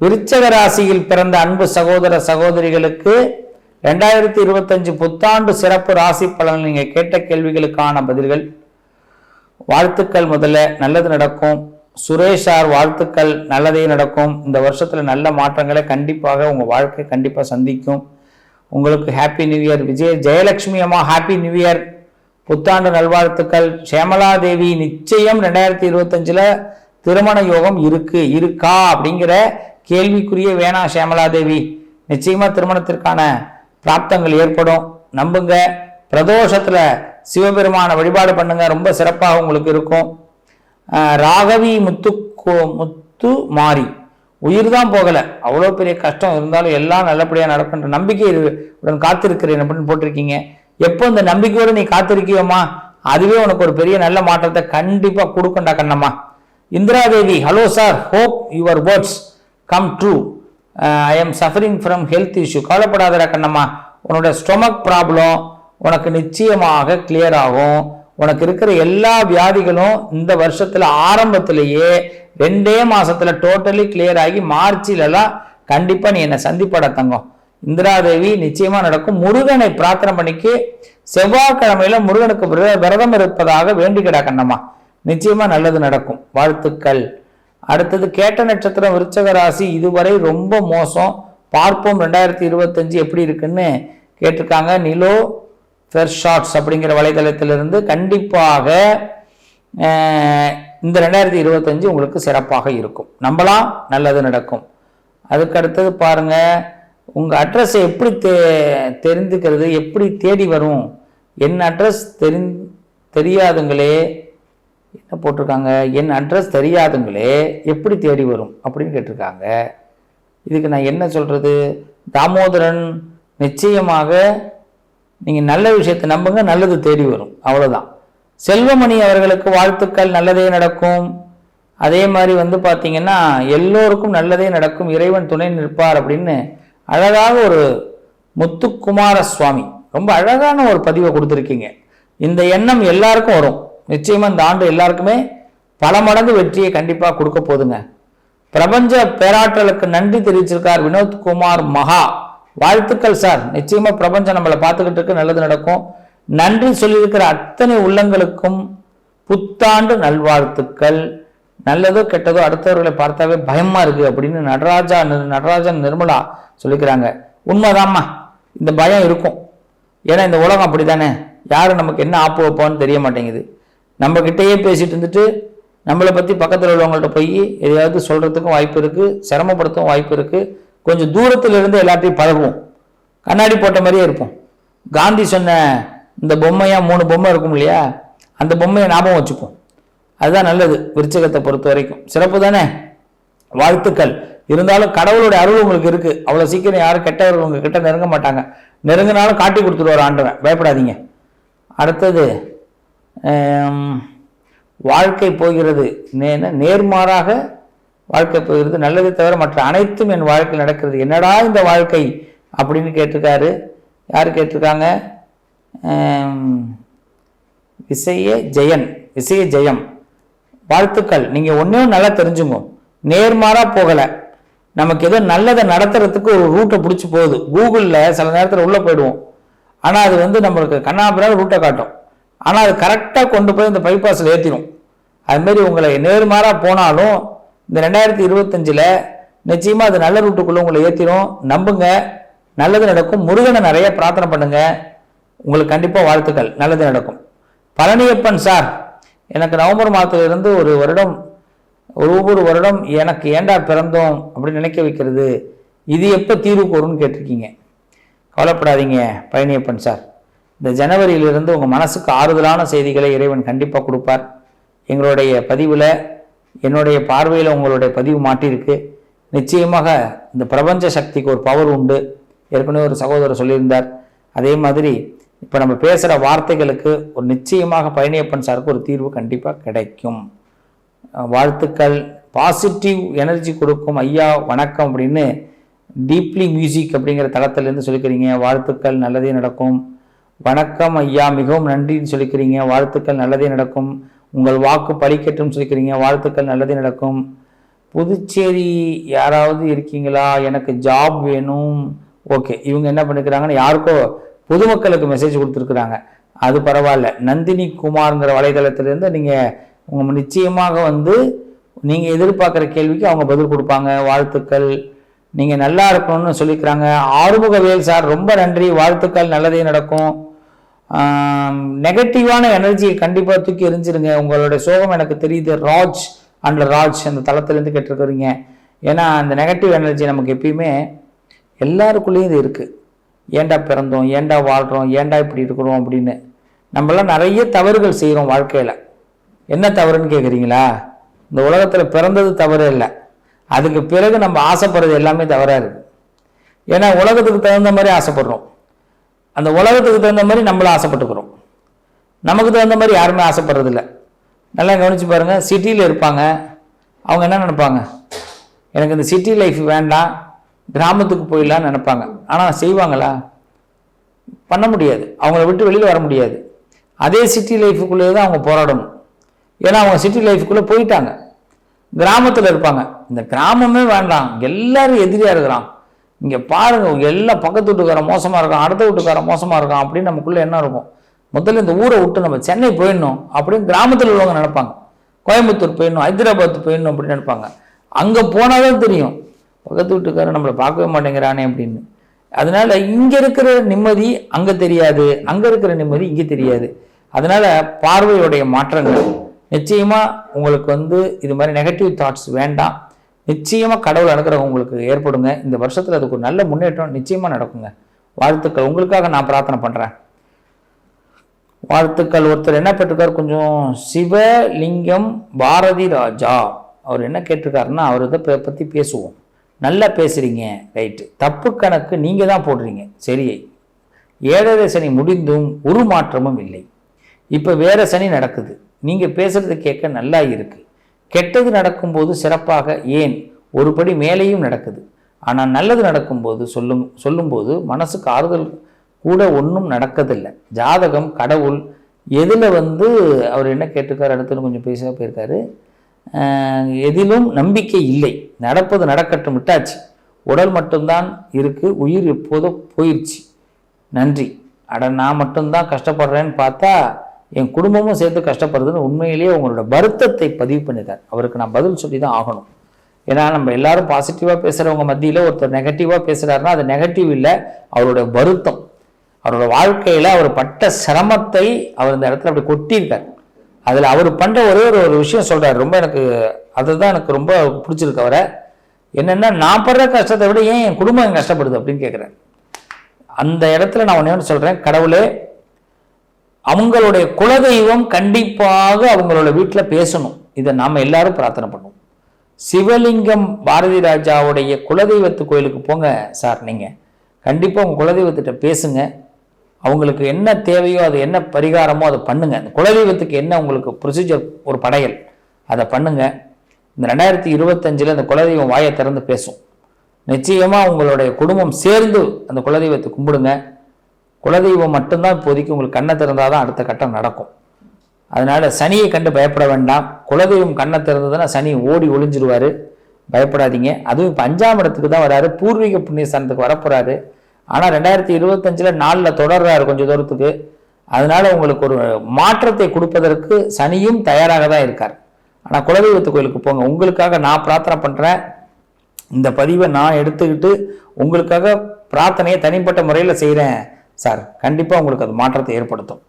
விருச்சக ராசியில் பிறந்த அன்பு சகோதர சகோதரிகளுக்கு ரெண்டாயிரத்தி இருபத்தஞ்சு புத்தாண்டு சிறப்பு ராசி பலன் நீங்க கேட்ட கேள்விகளுக்கான பதில்கள். வாழ்த்துக்கள் முதல்ல நல்லது நடக்கும். சுரேஷ் வாழ்த்துக்கள் நல்லதே நடக்கும். இந்த வருஷத்துல நல்ல மாற்றங்களை கண்டிப்பாக உங்க வாழ்க்கை கண்டிப்பா சந்திக்கும். உங்களுக்கு happy new year Vijay Jayalakshmi அம்மா ஹாப்பி நியூ இயர் புத்தாண்டு நல்வாழ்த்துக்கள். ஷியாமலா தேவி நிச்சயம் ரெண்டாயிரத்தி இருபத்தஞ்சில் திருமண யோகம் இருக்கு. இருக்கா? அப்படிங்கிற கேள்விக்குரிய வேணா சேமலாதேவி நிச்சயமாக நிச்சயமா திருமணத்திற்கான பிராப்தங்கள் ஏற்படும். நம்புங்க. பிரதோஷத்துல சிவபெருமான வழிபாடு பண்ணுங்க. ரொம்ப சிறப்பாக உங்களுக்கு இருக்கும். ராகவி முத்து கோ- முத்து மாறி. உயிர் தான் போகலை. அவ்வளோ பெரிய கஷ்டம் இருந்தாலும் எல்லாம் நல்லபடியாக நடக்குன்ற நம்பிக்கை உடன் காத்திருக்கிறேன் அப்படின்னு போட்டிருக்கீங்க. எப்போ இந்த நம்பிக்கையோட நீ காத்திருக்கியோமா அதுவே உனக்கு ஒரு பெரிய நல்ல மாற்றத்தை கண்டிப்பாக கொடுக்கண்டா Kannamma. Indira Devi hello sir hope your words come true I am suffering from health issue கவலைப்படாதடா கண்ணம்மா. உன்னோட ஸ்டொமக் ப்ராப்ளம் உனக்கு நிச்சயமாக கிளியர் ஆகும். உனக்கு இருக்கிற எல்லா வியாதிகளும் இந்த வருஷத்தில் ஆரம்பத்திலேயே ரெண்டே மாதத்தில் டோட்டலி கிளியர் ஆகி மார்ச்சிலலாம் கண்டிப்பாக நீ என்னை சந்திப்பட தங்கம். இந்திராதேவி நிச்சயமாக நடக்கும். முருகனை பிரார்த்தனை பண்ணிக்கு செவ்வாய்க்கிழமையில முருகனுக்கு விர- விரதம் இருப்பதாக வேண்டிக்கிடா கண்ணம்மா. நிச்சயமாக நல்லது நடக்கும். வாழ்த்துக்கள். அடுத்தது கேட்ட நட்சத்திரம் விருச்சக ராசி இதுவரை ரொம்ப மோசம். பார்ப்போம் ரெண்டாயிரத்தி இருபத்தஞ்சு எப்படி இருக்குன்னு கேட்டிருக்காங்க. நிலோ ஃபெர் ஷார்ட்ஸ் அப்படிங்கிற வலைதளத்திலிருந்து கண்டிப்பாக இந்த ரெண்டாயிரத்தி இருபத்தஞ்சு உங்களுக்கு சிறப்பாக இருக்கும். நம்பலாம் நல்லது நடக்கும். அதுக்கு அடுத்தது பாருங்க உங்கள் அட்ரஸ் எப்படி தெ தெரிந்துக்கிறது எப்படி தேடி வரும்? என் அட்ரஸ் தெரி தெரியாதுங்களே. என்ன போட்டிருக்காங்க? என் அட்ரஸ் தெரியாதுங்களே எப்படி தேடி வரும்? அப்படின்னு கேட்டிருக்காங்க. இதுக்கு நான் என்ன சொல்கிறது தாமோதரன் நிச்சயமாக நீங்கள் நல்ல விஷயத்தை நம்புங்க நல்லது தேடி வரும். அவ்வளோதான் செல்வமணி அவர்களுக்கு வாழ்த்துக்கள் நல்லதே நடக்கும். அதே மாதிரி வந்து பார்த்தீங்கன்னா எல்லோருக்கும் நல்லதே நடக்கும். இறைவன் துணை நிற்பார் அப்படின்னு அழகாக ஒரு முத்துக்குமார சுவாமி ரொம்ப அழகான ஒரு பதிவை கொடுத்துருக்கீங்க. இந்த எண்ணம் எல்லாருக்கும் வரும். நிச்சயமாக இந்த ஆண்டு எல்லாருக்குமே பல மடங்கு வெற்றியை கண்டிப்பாக கொடுக்க போதுங்க பிரபஞ்ச பேராற்றலுக்கு நன்றி தெரிவிச்சிருக்கார் வினோத்குமார் மகா. வாழ்த்துக்கள் சார். நிச்சயமாக பிரபஞ்சம் நம்மளை பார்த்துக்கிட்டு இருக்கு நல்லது நடக்கும். நன்றி சொல்லியிருக்கிற அத்தனை உள்ளங்களுக்கும் புத்தாண்டு நல்வாழ்த்துக்கள். நல்லதோ கெட்டதோ அடுத்தவர்களை பார்த்தாவே பயமாக இருக்குது அப்படின்னு நடராஜா நடராஜன் நிர்மலா சொல்லிக்கிறாங்க. உண்மைதாம்மா. இந்த பயம் இருக்கும். ஏன்னா இந்த உலகம் அப்படிதானே யாரும் நமக்கு என்ன ஆப்பு வைப்பான்னு தெரிய மாட்டேங்குது. நம்ம கிட்டேயே பேசிட்டு இருந்துட்டு நம்மளை பற்றி பக்கத்தில் உள்ளவங்கள்ட்ட போய் எதையாவது சொல்கிறதுக்கும் வாய்ப்பு இருக்குது சிரமப்படுத்தவும் வாய்ப்பு இருக்குது கொஞ்சம் தூரத்திலிருந்து எல்லாத்தையும் பழகுவோம். கண்ணாடி போட்ட மாதிரியே இருப்போம். காந்தி சொன்ன இந்த பொம்மையாக மூணு பொம்மை இருக்கும் இல்லையா? அந்த பொம்மையை ஞாபகம் வச்சுப்போம். அதுதான் நல்லது விருச்சகத்தை பொறுத்த வரைக்கும். சிறப்பு தானே? வாழ்த்துக்கள். இருந்தாலும் கடவுளுடைய அருள் உங்களுக்கு இருக்குது அவ்வளோ சீக்கிரம் யாரும் கெட்டவர்கள் உங்கள் கிட்ட நெருங்க மாட்டாங்க. நெருங்கினாலும் காட்டி கொடுத்துருவார் ஆண்டவன். பயப்படாதீங்க. அடுத்தது வாழ்க்கை போகிறது. நே- நேர்மாறாக வாழ்க்கை போகிறது நல்லதை தவிர மற்ற அனைத்தும் என் வாழ்க்கையில் நடக்கிறது. என்னடா இந்த வாழ்க்கை? அப்படின்னு கேட்டிருக்காரு. யார் கேட்டிருக்காங்க? விசைய விசய ஜெயன். விசய ஜெயம். வாழ்த்துக்கள். நீங்கள் ஒன்றும் நல்லா தெரிஞ்சுங்க. நேர்மாறாக போகலை. நமக்கு ஏதோ நல்லதை நடத்துறதுக்கு ஒரு ரூட்டை பிடிச்சி போகுது. கூகுளில் சில நேரத்தில் உள்ளே போயிடுவோம். ஆனால் அது வந்து நம்மளுக்கு கண்ணாபிராக ரூட்டை காட்டும். ஆனால் அது கரெக்டாக கொண்டு போய் இந்த பைபாஸில் ஏற்றிடும் அதுமாரி உங்களை நேர்மாறாக போனாலும் இந்த ரெண்டாயிரத்தி இருபத்தஞ்சில் நிச்சயமாக அது நல்ல ரூட்டுக்குள்ளே உங்களை ஏற்றிடும் நம்புங்க. நல்லது நடக்கும். முருகனை நிறைய பிரார்த்தனை பண்ணுங்கள் உங்களுக்கு கண்டிப்பாக வாழ்த்துக்கள். நல்லது நடக்கும். பழனியப்பன் சார் எனக்கு நவம்பர் மாதத்திலிருந்து ஒரு வருடம் ஒரு ஒவ்வொரு வருடம் எனக்கு ஏண்டா பிறந்தோம் அப்படின்னு நினைக்க வைக்கிறது? இது எப்போ தீர்வுக்கு வரும்னு கேட்டிருக்கீங்க? கவலைப்படாதீங்க பழனியப்பன் சார். இந்த ஜனவரியிலிருந்து உங்கள் மனசுக்கு ஆறுதலான செய்திகளை இறைவன் கண்டிப்பாக கொடுப்பார். எங்களுடைய பதிவில் என்னுடைய பார்வையில் உங்களுடைய பதிவு மாட்டியிருக்கு. நிச்சயமாக இந்த பிரபஞ்ச சக்திக்கு ஒரு பவர் உண்டு. ஏற்கனவே ஒரு சகோதரர் சொல்லியிருந்தார். அதே மாதிரி இப்போ நம்ம பேசுகிற வார்த்தைகளுக்கு ஒரு நிச்சயமாக பழனியப்பன் சாருக்கு ஒரு தீர்வு கண்டிப்பாக கிடைக்கும். வாழ்த்துக்கள். பாசிட்டிவ் எனர்ஜி கொடுக்கும். ஐயா வணக்கம் அப்படின்னு டீப்லி மியூசிக் அப்படிங்கிற தளத்துலேருந்து சொல்லிக்கிறீங்க. வாழ்த்துக்கள். நல்லதே நடக்கும். வணக்கம் ஐயா மிகவும் நன்றின்னு சொல்லிக்கிறீங்க. வாழ்த்துக்கள் நல்லதே நடக்கும். உங்கள் வாக்கு பலிக்கட்டும் சொல்லிக்கிறீங்க. வாழ்த்துக்கள் நல்லதே நடக்கும். புதுச்சேரி யாராவது இருக்கீங்களா? எனக்கு ஜாப் வேணும். ஓகே இவங்க என்ன பண்ணிக்கிறாங்கன்னு யாருக்கோ பொதுமக்களுக்கு மெசேஜ் கொடுத்துருக்குறாங்க. அது பரவாயில்ல. நந்தினி குமார்ங்கிற வலைதளத்திலேருந்து நீங்கள் உங்க நிச்சயமாக வந்து நீங்கள் எதிர்பார்க்குற கேள்விக்கு அவங்க பதில் கொடுப்பாங்க. வாழ்த்துக்கள். நீங்கள் நல்லா இருக்கணும்னு சொல்லிக்கிறாங்க. ஆறுமுகவேல் சார் ரொம்ப நன்றி. வாழ்த்துக்கள் நல்லதே நடக்கும். நெகட்டிவான எனர்ஜியை கண்டிப்பாக தூக்கி எரிஞ்சிருங்க உங்களுடைய சோகம் எனக்கு தெரியுது. ராஜ் அண்ட் ராஜ் அந்த தளத்துலேருந்து கேட்டிருக்கிறீங்க. ஏன்னா அந்த நெகட்டிவ் எனர்ஜி நமக்கு எப்பயுமே எல்லாருக்குள்ளேயும் இது இருக்குது ஏன்டா பிறந்தோம்? ஏன்டா வாழ்கிறோம் ஏன்டா இப்படி இருக்கிறோம் அப்படின்னு. நம்மளாம் நிறைய தவறுகள் செய்கிறோம் வாழ்க்கையில். என்ன தவறுன்னு கேட்குறீங்களா இந்த உலகத்தில் பிறந்தது தவறு இல்லை. அதுக்கு பிறகு நம்ம ஆசைப்படுறது எல்லாமே தவறாக இருக்குது ஏன்னா உலகத்துக்கு தகுந்த மாதிரி ஆசைப்படுறோம். அந்த உலகத்துக்கு தகுந்த மாதிரி நம்மளும் ஆசைப்பட்டுக்கிறோம். நமக்கு தகுந்த மாதிரி யாருமே ஆசைப்படுறதில்ல. நல்லா கவனிச்சு பாருங்கள் சிட்டியில் இருப்பாங்க. அவங்க என்ன நினைப்பாங்க? எனக்கு இந்த சிட்டி லைஃப் வேண்டாம் கிராமத்துக்கு போயிடலான்னு நினைப்பாங்க. ஆனால் செய்வாங்களா? பண்ண முடியாது. அவங்கள விட்டு வெளியில் வர முடியாது. அதே சிட்டி லைஃபுக்குள்ளேயே தான் அவங்க போராடணும். ஏன்னா அவங்க சிட்டி லைஃபுக்குள்ளே போயிட்டாங்க. கிராமத்தில் இருப்பாங்க. இந்த கிராமமே வேண்டாம். எல்லாரும் எதிரியாக இருக்கிறான். இங்கே பாருங்கள் எல்லாம் பக்கத்து வீட்டுக்காரன் மோசமாக இருக்கான் அடுத்த வீட்டுக்காரன் மோசமாக இருக்கான் அப்படின்னு நமக்குள்ளே என்ன இருக்கும்? முதல்ல இந்த ஊரை விட்டு நம்ம சென்னை போயிடணும் அப்படின்னு கிராமத்தில் உள்ளவங்க நினைப்பாங்க. கோயம்புத்தூர் போயிடணும் ஹைதராபாத் போயிடணும் அப்படின்னு நினைப்பாங்க. அங்கே போனால் தான் தெரியும். பக்கத்து வீட்டுக்காரன் நம்மளை பார்க்கவே மாட்டேங்கிறானே அப்படின்னு. அதனால இங்கே இருக்கிற நிம்மதி அங்கே தெரியாது அங்கே இருக்கிற நிம்மதி இங்கே தெரியாது. அதனால் பார்வையுடைய மாற்றங்கள். நிச்சயமாக உங்களுக்கு வந்து இது மாதிரி நெகட்டிவ் தாட்ஸ் வேண்டாம். நிச்சயமாக கடவுள் அனுகிரகம் உங்களுக்கு ஏற்படுங்க. இந்த வருஷத்தில் அதுக்கு ஒரு நல்ல முன்னேற்றம் நிச்சயமாக நடக்குங்க. வாழ்த்துக்கள். உங்களுக்காக நான் பிரார்த்தனை பண்ணுறேன் வாழ்த்துக்கள். ஒருத்தர் என்ன பெற்றிருக்கார் கொஞ்சம் சிவலிங்கம் பாரதி ராஜா. அவர் என்ன கேட்டிருக்காருன்னா அவர் இதை பற்றி பேசுவோம். நல்லா பேசுகிறீங்க ரைட்டு. தப்பு கணக்கு நீங்கள் தான் போடுறீங்க. சரியை. ஏழரை சனி முடிந்தும் ஒரு மாற்றமும் இல்லை. இப்போ வேறு சனி நடக்குது. நீங்கள் பேசுறது கேட்க நல்லா இருக்குது கெட்டது நடக்கும்போது சிறப்பாக ஏன்? ஒருபடி மேலேயும் நடக்குது. ஆனால் நல்லது நடக்கும்போது சொல்லும் சொல்லும்போது மனசுக்கு ஆறுதல் கூட ஒன்றும் நடக்கதில்லை. ஜாதகம் கடவுள் எதில் வந்து அவர் என்ன கேட்டிருக்காரு? அடுத்து கொஞ்சம் பேச போயிருக்காரு. எதிலும் நம்பிக்கை இல்லை. நடப்பது நடக்கட்டும் விட்டாச்சு. உடல் மட்டும்தான் இருக்குது உயிர் எப்போதோ போயிடுச்சு நன்றி. அட நான் மட்டும்தான் கஷ்டப்படுறேன்னு பார்த்தா என் குடும்பமும் சேர்த்து கஷ்டப்படுறதுன்னு உண்மையிலேயே உங்களோட வருத்தத்தை பதிவு பண்ணிட்டார். அவருக்கு நான் பதில் சொல்லி தான் ஆகணும். ஏன்னா நம்ம எல்லாரும் பாசிட்டிவாக பேசுகிறவங்க மத்தியில் ஒருத்தர் நெகட்டிவாக பேசுகிறாருன்னா அது நெகட்டிவ் இல்லை அவரோட வருத்தம். அவரோட வாழ்க்கையில் அவர் பட்ட சிரமத்தை அவர் இந்த இடத்துல அப்படி கொட்டியிருக்கார். அதில் அவர் பண்ணுற ஒரே ஒரு ஒரு விஷயம் சொல்கிறார் ரொம்ப எனக்கு அதுதான் எனக்கு ரொம்ப பிடிச்சிருக்கு அவரை. என்னென்னா நான் படுற கஷ்டத்தை விட ஏன் என் குடும்பம் கஷ்டப்படுது அப்படின்னு கேட்குறேன் அந்த இடத்துல நான் ஒன்று சொல்கிறேன் கடவுளே அவங்களுடைய குலதெய்வம் கண்டிப்பாக அவங்களோட வீட்டில் பேசணும். இதை நாம் எல்லாரும் பிரார்த்தனை பண்ணுவோம். சிவலிங்கம் பாரதி ராஜாவுடைய குலதெய்வத்து கோயிலுக்கு போங்க சார் நீங்கள் கண்டிப்பாக உங்கள் குலதெய்வத்திட்ட பேசுங்க. அவங்களுக்கு என்ன தேவையோ அது என்ன பரிகாரமோ அதை பண்ணுங்க. அந்த குலதெய்வத்துக்கு என்ன உங்களுக்கு ப்ரொசீஜர் ஒரு படையல் அதை பண்ணுங்க. இந்த ரெண்டாயிரத்தி இருபத்தஞ்சில் அந்த குலதெய்வம் வாயை திறந்து பேசும். நிச்சயமாக உங்களுடைய குடும்பம் சேர்ந்து அந்த குலதெய்வத்தை கும்பிடுங்க. குலதெய்வம் மட்டும்தான் இப்போதைக்கு உங்களுக்கு கண்ணை திறந்தால் தான் அடுத்த கட்டம் நடக்கும். அதனால சனியை கண்டு பயப்பட வேண்டாம். குலதெய்வம் கண்ணை திறந்ததுன்னா சனி ஓடி ஒளிஞ்சிருவார். பயப்படாதீங்க. அதுவும் இப்போ அஞ்சாம் இடத்துக்கு தான் வராரு. பூர்வீக புண்ணியஸ்தானத்துக்கு வரப்போகிறாரு ஆனால் ரெண்டாயிரத்தி இருபத்தஞ்சில் நாளில் தொடர்றாரு கொஞ்சம் தூரத்துக்கு. அதனால உங்களுக்கு ஒரு மாற்றத்தை கொடுப்பதற்கு சனியும் தயாராக தான் இருக்கார். ஆனால் குலதெய்வத்து கோயிலுக்கு போங்க. உங்களுக்காக நான் பிரார்த்தனை பண்ணுறேன் இந்த பதிவை நான் எடுத்துக்கிட்டு உங்களுக்காக பிரார்த்தனையை தனிப்பட்ட முறையில் செய்கிறேன் சார் கண்டிப்பாக உங்களுக்கு அது மாற்றத்தை ஏற்படுத்தும்.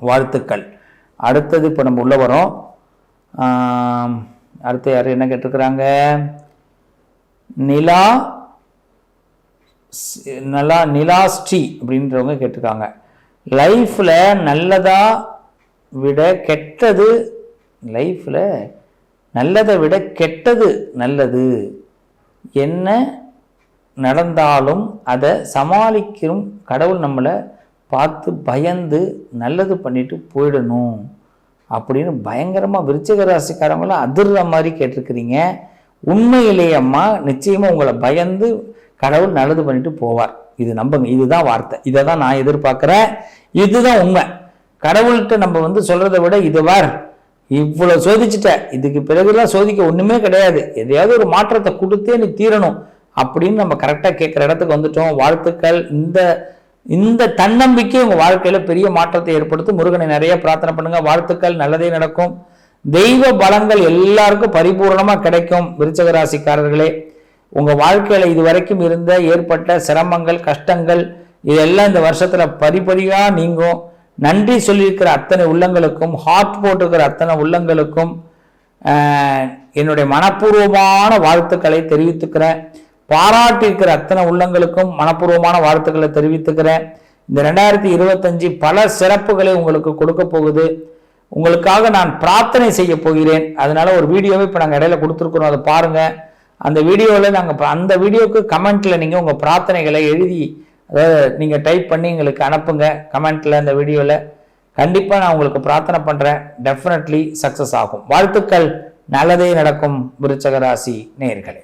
வாழ்த்துக்கள். அடுத்தது இப்போ நம்ம உள்ளே வரோம். அடுத்து யார் என்ன கேட்டிருக்கிறாங்க? நிலா ஸ்- நல்லா நிலாஸ்ரீ அப்படின்றவங்க கேட்டிருக்காங்க. லைஃப்பில் நல்லதாக விட கெட்டது லைஃப்பில் நல்லதை விட கெட்டது நல்லது. என்ன? நடந்தாலும் அதை சமாளிக்கும் கடவுள் நம்மளை பார்த்து பயந்து நல்லது பண்ணிட்டு போயிடணும் அப்படின்னு பயங்கரமாக விருச்சிக ராசிக்காரங்களாம் அதிர்ற மாதிரி கேட்டிருக்கிறீங்க. உண்மையிலேயம்மா நிச்சயமாக உங்களை பயந்து கடவுள் நல்லது பண்ணிட்டு போவார். இது நம்புங்க இதுதான் வார்த்தை. இதை தான் நான் எதிர்பார்க்குறேன். இதுதான் உண்மை. கடவுள்கிட்ட நம்ம வந்து சொல்கிறத விட இதுவார் இவ்வளோ சோதிச்சுட்ட. இதுக்கு பிறகுலாம் சோதிக்க ஒன்றுமே கிடையாது. எதையாவது ஒரு மாற்றத்தை கொடுத்தே நீ தீரணும். அப்படின்னு நம்ம கரெக்டாக கேட்குற இடத்துக்கு வந்துட்டோம். வாழ்த்துக்கள். இந்த இந்த தன்னம்பிக்கை உங்கள் வாழ்க்கையில் பெரிய மாற்றத்தை ஏற்படுத்தும். முருகனை நிறைய பிரார்த்தனை பண்ணுங்கள் வாழ்த்துக்கள். நல்லதே நடக்கும். தெய்வ பலங்கள் எல்லாருக்கும் பரிபூர்ணமாக கிடைக்கும் விருச்சக ராசிக்காரர்களே உங்கள் வாழ்க்கையில் இதுவரைக்கும் இருந்த ஏற்பட்ட சிரமங்கள் கஷ்டங்கள் இதெல்லாம் இந்த வருஷத்தில் பரிபரியாக நீங்கும். நன்றி சொல்லியிருக்கிற அத்தனை உள்ளங்களுக்கும் ஹார்ட் போட்டுக்கிற அத்தனை உள்ளங்களுக்கும் என்னுடைய மனப்பூர்வமான வாழ்த்துக்களை தெரிவித்துக்கிறேன். பாராட்டியிருக்கிற அத்தனை உள்ளங்களுக்கும் மனப்பூர்வமான வாழ்த்துக்களை தெரிவித்துக்கிறேன். இந்த ரெண்டாயிரத்தி இருபத்தஞ்சு பல சிறப்புகளை உங்களுக்கு கொடுக்க போகுது. உங்களுக்காக நான் பிரார்த்தனை செய்ய போகிறேன். அதனால ஒரு வீடியோவை இப்போ நாங்கள் இடையில கொடுத்துருக்குறோம். அதை பாருங்க. அந்த வீடியோவில் நாங்கள் அந்த வீடியோவுக்கு கமெண்ட்ல நீங்கள் உங்கள் பிரார்த்தனைகளை எழுதி அதாவது நீங்கள் டைப் பண்ணி எங்களுக்கு அனுப்புங்க. கமெண்ட்ல அந்த வீடியோவில் கண்டிப்பாக நான் உங்களுக்கு பிரார்த்தனை பண்ணுறேன் டெஃபினெட்லி சக்ஸஸ் ஆகும். வாழ்த்துக்கள். நல்லதே நடக்கும் விருச்சகராசி நேர்களை.